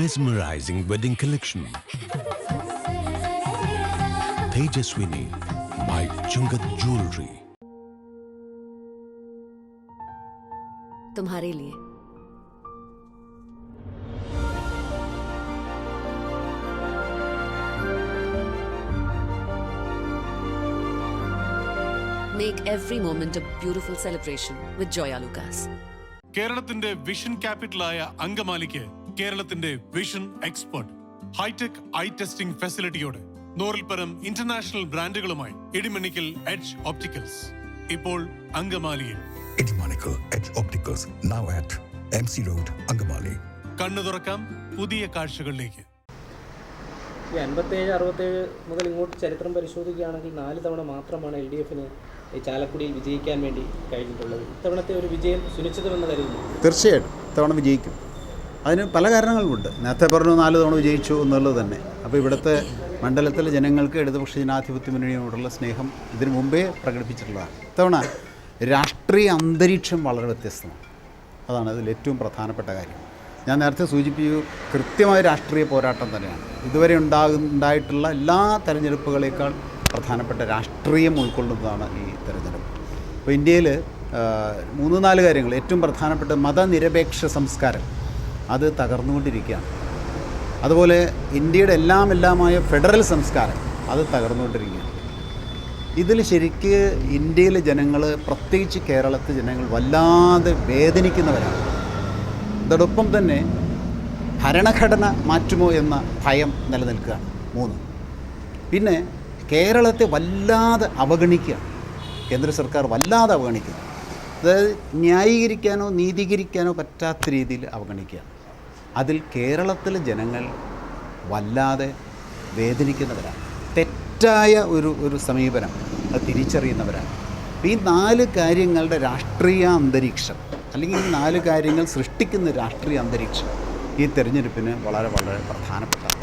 mesmerizing wedding collection. Tejaswini by Chungat Jewelry. तुम्हारे लिए Make every moment a beautiful celebration with Joya Lucas. കേരളത്തിന്റെ vision ക്യാപിറ്റലായ അങ്കമാലിക്ക് കേരളത്തിന്റെ vision expert hi-tech eye testing ഫെസിലിറ്റിയോടെ പരം international ബ്രാൻഡുകളുമായി ഇടിമണിക്കൽ എഡ്ജ് ഓപ്റ്റിക്കൽസ് ഇപ്പോൾ അങ്കമാലിയിൽ. Edimannickal edge opticals Opticals, now M C road Angamaly. കണ്ണു തുറക്കാം പുതിയ കാഴ്ചകളിലേക്ക്. ഈ അൻപത്തേഴ് അറുപത്തേഴ് മുതൽ ഇങ്ങോട്ട് ചരിത്രം പരിശോധിക്കുകയാണെങ്കിൽ നാല് തവണ മാത്രമാണ് എൽ ഡി എഫിന് ചാലക്കുടിയിൽ വിജയിക്കാൻ വേണ്ടി കഴിഞ്ഞിട്ടുള്ളത്. ഇത്തവണത്തെ ഒരു വിജയം സുനിശ്ചിതമെന്ന് കരുതുന്നു. തീർച്ചയായിട്ടും. ഇത്തവണ വിജയിക്കും. അതിന് പല കാരണങ്ങളുമുണ്ട്. നേരത്തെ പറഞ്ഞു നാല് തവണ വിജയിച്ചു എന്നുള്ളത് തന്നെ. അപ്പോൾ ഇവിടുത്തെ മണ്ഡലത്തിലെ ജനങ്ങൾക്ക് ഇടതുപക്ഷ ജനാധിപത്യ മുന്നണിയോടുള്ള സ്നേഹം ഇതിനു മുമ്പേ പ്രകടിപ്പിച്ചിട്ടുള്ളതാണ്. ഇത്തവണ രാഷ്ട്രീയ അന്തരീക്ഷം വളരെ വ്യത്യസ്തമാണ്. അതാണ് അതിൽ ഏറ്റവും പ്രധാനപ്പെട്ട കാര്യം. ഞാൻ നേരത്തെ സൂചിപ്പിച്ചു കൃത്യമായ രാഷ്ട്രീയ പോരാട്ടം തന്നെയാണ്. ഇതുവരെ ഉണ്ടാകും ഉണ്ടായിട്ടുള്ള എല്ലാ തെരഞ്ഞെടുപ്പുകളേക്കാൾ പ്രധാനപ്പെട്ട രാഷ്ട്രീയം ഉൾക്കൊള്ളുന്നതാണ് ഈ തെരഞ്ഞെടുപ്പ്. അപ്പോൾ ഇന്ത്യയിൽ മൂന്ന് നാല് കാര്യങ്ങൾ. ഏറ്റവും പ്രധാനപ്പെട്ട മതനിരപേക്ഷ സംസ്കാരം. അത് തകർന്നുകൊണ്ടിരിക്കുകയാണ്. അതുപോലെ ഇന്ത്യയുടെ എല്ലാം എല്ലാമായ ഫെഡറൽ സംസ്കാരം അത് തകർന്നുകൊണ്ടിരിക്കുകയാണ്. ഇതിൽ ശരിക്ക് ഇന്ത്യയിലെ ജനങ്ങൾ പ്രത്യേകിച്ച് കേരളത്തിലെ ജനങ്ങൾ വല്ലാതെ വേദനിക്കുന്നവരാണ്. അതോടൊപ്പം തന്നെ ഭരണഘടന മാറ്റുമോ എന്ന ഭയം നിലനിൽക്കുകയാണ് മൂന്ന്. പിന്നെ കേരളത്തെ വല്ലാതെ അവഗണിക്കുക. കേന്ദ്ര സർക്കാർ വല്ലാതെ അവഗണിക്കുക. അതായത് ന്യായീകരിക്കാനോ നീതീകരിക്കാനോ പറ്റാത്ത രീതിയിൽ അവഗണിക്കുകയാണ് അതിൽ കേരളത്തിലെ ജനങ്ങൾ വല്ലാതെ വേദനിക്കുന്നവരാണ്. തെറ്റായ ഒരു ഒരു സമീപനം അത് തിരിച്ചറിയുന്നവരാണ്. ഈ നാല് കാര്യങ്ങളുടെ രാഷ്ട്രീയ അന്തരീക്ഷം അല്ലെങ്കിൽ ഈ നാല് കാര്യങ്ങൾ സൃഷ്ടിക്കുന്ന രാഷ്ട്രീയ അന്തരീക്ഷം ഈ തെരഞ്ഞെടുപ്പിന് വളരെ വളരെ പ്രധാനപ്പെട്ടതാണ്.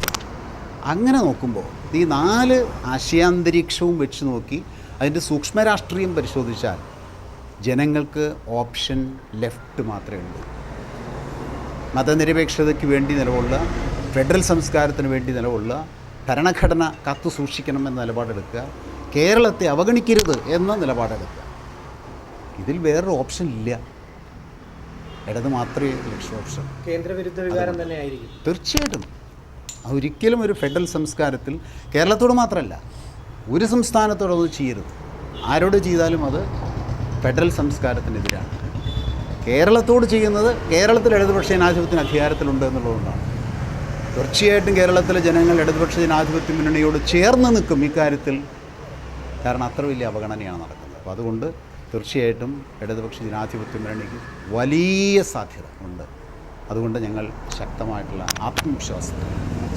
അങ്ങനെ നോക്കുമ്പോൾ ഈ നാല് ആശയാന്തരീക്ഷവും വെച്ച് നോക്കി അതിന്റെ സൂക്ഷ്മ രാഷ്ട്രീയം പരിശോധിച്ചാൽ ജനങ്ങൾക്ക് ഓപ്ഷൻ ലെഫ്റ്റ് മാത്രമേ ഉള്ളൂ. മതനിരപേക്ഷതയ്ക്ക് വേണ്ടി നിലകൊള്ളുക ഫെഡറൽ സംസ്കാരത്തിന് വേണ്ടി നിലകൊള്ളുക ഭരണഘടന കാത്തു സൂക്ഷിക്കണമെന്ന നിലപാടെടുക്കുക കേരളത്തെ അവഗണിക്കരുത് എന്ന നിലപാടെടുക്കുക. ഇതിൽ വേറൊരു ഓപ്ഷൻ ഇല്ല. ഇടത് മാത്രമേ ലക്ഷ്യ ഓപ്ഷൻ. കേന്ദ്രവിരുദ്ധ വികാരം തന്നെ ആയിരിക്കും. തീർച്ചയായിട്ടും. ഒരിക്കലും ഒരു ഫെഡറൽ സംസ്കാരത്തിൽ കേരളത്തോട് മാത്രമല്ല ഒരു സംസ്ഥാനത്തോടൊന്നും ചെയ്യരുത്. ആരോട് ചെയ്താലും അത് ഫെഡറൽ സംസ്കാരത്തിനെതിരാണ്. കേരളത്തോട് ചെയ്യുന്നത് കേരളത്തിൽ ഇടതുപക്ഷ ജനാധിപത്യം അധികാരത്തിലുണ്ട് എന്നുള്ളതുകൊണ്ടാണ്. തീർച്ചയായിട്ടും കേരളത്തിലെ ജനങ്ങൾ ഇടതുപക്ഷ ജനാധിപത്യ മുന്നണിയോട് ചേർന്ന് നിൽക്കും ഇക്കാര്യത്തിൽ. കാരണം അത്ര വലിയ അവഗണനയാണ് നടക്കുന്നത്. അപ്പോൾ അതുകൊണ്ട് തീർച്ചയായിട്ടും ഇടതുപക്ഷ ജനാധിപത്യ മുന്നണിക്ക് വലിയ സാധ്യത ഉണ്ട്. അതുകൊണ്ട് ഞങ്ങൾ ശക്തമായിട്ടുള്ള ആത്മവിശ്വാസം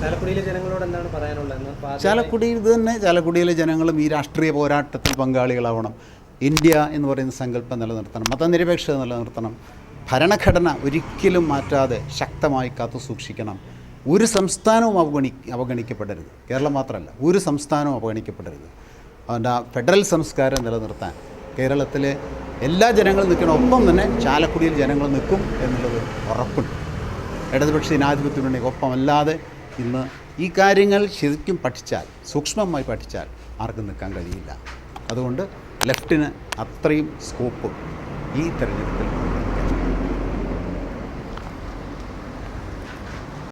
ചാലക്കുടിയിലെ ജനങ്ങളോട് എന്താണ് പറയാനുള്ളത് ചാലക്കുടിയിൽ ഇത് തന്നെ ചാലക്കുടിയിലെ ജനങ്ങളും ഈ രാഷ്ട്രീയ പോരാട്ടത്തിൽ പങ്കാളികളാവണം. ഇന്ത്യ എന്ന് പറയുന്ന സങ്കല്പം നിലനിർത്തണം മതനിരപേക്ഷത നിലനിർത്തണം ഭരണഘടന ഒരിക്കലും മാറ്റാതെ ശക്തമായി കാത്തു സൂക്ഷിക്കണം. ഒരു സംസ്ഥാനവും അവഗണി അവഗണിക്കപ്പെടരുത്. കേരളം മാത്രമല്ല ഒരു സംസ്ഥാനവും അവഗണിക്കപ്പെടരുത്. അതിന്റെ ഫെഡറൽ സംസ്കാരം നിലനിർത്താൻ കേരളത്തിലെ എല്ലാ ജനങ്ങളും നിൽക്കണം ഒപ്പം തന്നെ ചാലക്കുടിയിൽ ജനങ്ങൾ നിൽക്കും എന്നുള്ളത് ഉറപ്പുണ്ട്. ഇടതുപക്ഷ ജനാധിപത്യ മുന്നണി ഒപ്പമല്ലാതെ ഇന്ന് ഈ കാര്യങ്ങൾ ശരിക്കും പഠിച്ചാൽ സൂക്ഷ്മമായി പഠിച്ചാൽ ആർക്കും നിൽക്കാൻ കഴിയില്ല. അതുകൊണ്ട് ലെഫ്റ്റിന് അത്രയും സ്കോപ്പ് ഈ തെരഞ്ഞെടുപ്പിൽ